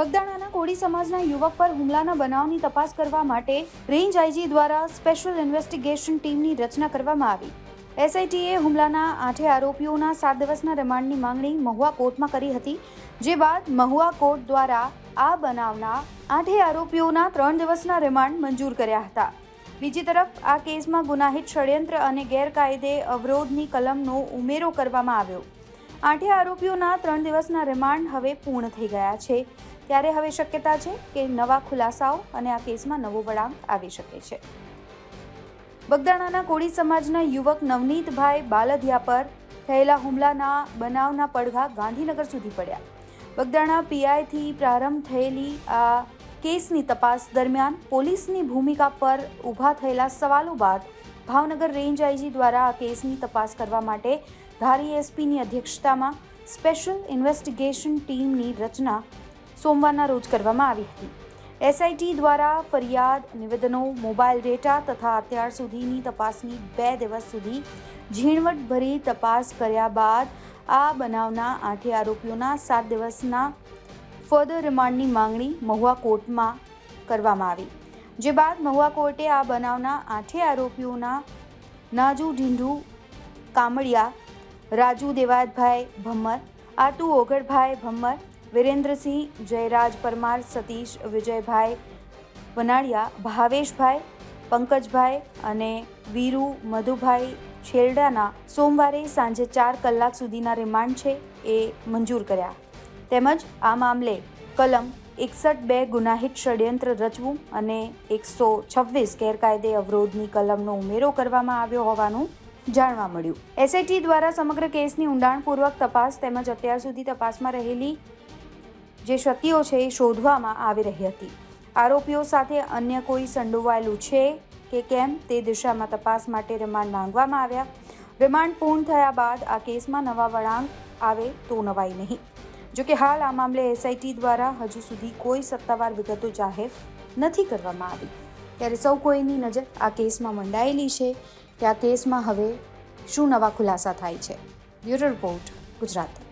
બગદાણાના કોળી સમાજના યુવક પર હુમલાના બનાવની તપાસ કરવા માટે રેન્જ આઈજી દ્વારા સ્પેશિયલ ઇન્વેસ્ટિગેશન ટીમની રચના કરવામાં આવી. એસઆઈટીએ હુમલાના આઠે આરોપીઓના સાત દિવસના રિમાન્ડની માંગણી મહુવા કોર્ટમાં કરી હતી, જે બાદ મહુવા કોર્ટ દ્વારા આ બનાવના આઠે આરોપીઓના ત્રણ દિવસના રિમાન્ડ મંજૂર કર્યા હતા. બીજી તરફ, આ કેસમાં ગુનાહિત ષડયંત્ર અને ગેરકાયદે અવરોધની કલમનો ઉમેરો કરવામાં આવ્યો. આઠે આરોપીઓના ત્રણ દિવસના રિમાન્ડ હવે પૂર્ણ થઈ ગયા છે. ત્યારે હવે શક્યતા છે કે નવા ખુલાસાઓ અને આ કેસમાં નવો વળાંક આવી શકે છે. બગદાણાના કોળી સમાજના યુવક નવનીતભાઈ બાલધિયા પર થયેલા હુમલાના બનાવના પડઘા ગાંધીનગર સુધી પડ્યા. બગદાણા પીઆઈથી પ્રારંભ થયેલી આ કેસની તપાસ દરમિયાન પોલીસની ભૂમિકા પર ઊભા થયેલા સવાલો બાદ ભાવનગર રેન્જ આઈજી દ્વારા આ કેસની તપાસ કરવા માટે ધારી એસપીની અધ્યક્ષતામાં સ્પેશિયલ ઇન્વેસ્ટિગેશન ટીમની રચના સોમવારના રોજ કરવામાં આવી હતી. એસઆઈટી દ્વારા ફરિયાદ, નિવેદનો મોબાઈલ ડેટા તથા અત્યાર સુધીની તપાસની બે દિવસ સુધી ઝીણવટભરી તપાસ કર્યા બાદ આ બનાવના આઠે આરોપીઓના સાત દિવસના ફર્ધર રિમાન્ડની માંગણી મહુવા કોર્ટમાં કરવામાં આવી. જે બાદ મહુવા કોર્ટે આ બનાવના આઠે આરોપીઓના નાજુ ઢીંઢુ કામડિયા રાજુ દેવાતભાઈ ભમ્મર આતુ ઓગળભાઈ ભમ્મર વિરેન્દ્રસિંહ જયરાજ પરમાર, સતીશ વિજયભાઈ વનાળિયા, ભાવેશભાઈ પંકજભાઈ અને વીરુ મધુભાઈ છેરડાના સોમવારે સાંજે ચાર કલાક સુધીના રિમાન્ડ છે એ મંજૂર કર્યા. તેમજ આ મામલે કલમ એકસઠ બે ગુનાહિત ષડયંત્ર રચવું અને એકસો છવ્વીસ ગેરકાયદે અવરોધની કલમનો ઉમેરો કરવામાં આવ્યો હોવાનું જાણવા મળ્યું. એસઆઈટી દ્વારા સમગ્ર કેસની ઊંડાણપૂર્વક તપાસ તેમજ અત્યાર સુધી તપાસમાં રહેલી જે ક્ષતિઓ છે એ શોધવામાં આવી રહી હતી. આરોપીઓ સાથે અન્ય કોઈ સંડોવાયેલું છે કે કેમ તે દિશામાં તપાસ માટે રિમાન્ડ માંગવામાં આવ્યા. રિમાન્ડ પૂર્ણ થયા બાદ આ કેસમાં નવા વળાંક આવે તો નવાઈ નહીં. જોકે હાલ આ મામલે એસઆઈટી દ્વારા હજુ સુધી કોઈ સત્તાવાર વિગતો જાહેર નથી કરવામાં આવી. ત્યારે સૌ કોઈની નજર આ કેસમાં મંડાયેલી છે. કે આ કેસમાં હવે શું નવા ખુલાસા થાય છે? Bureau report Gujarat.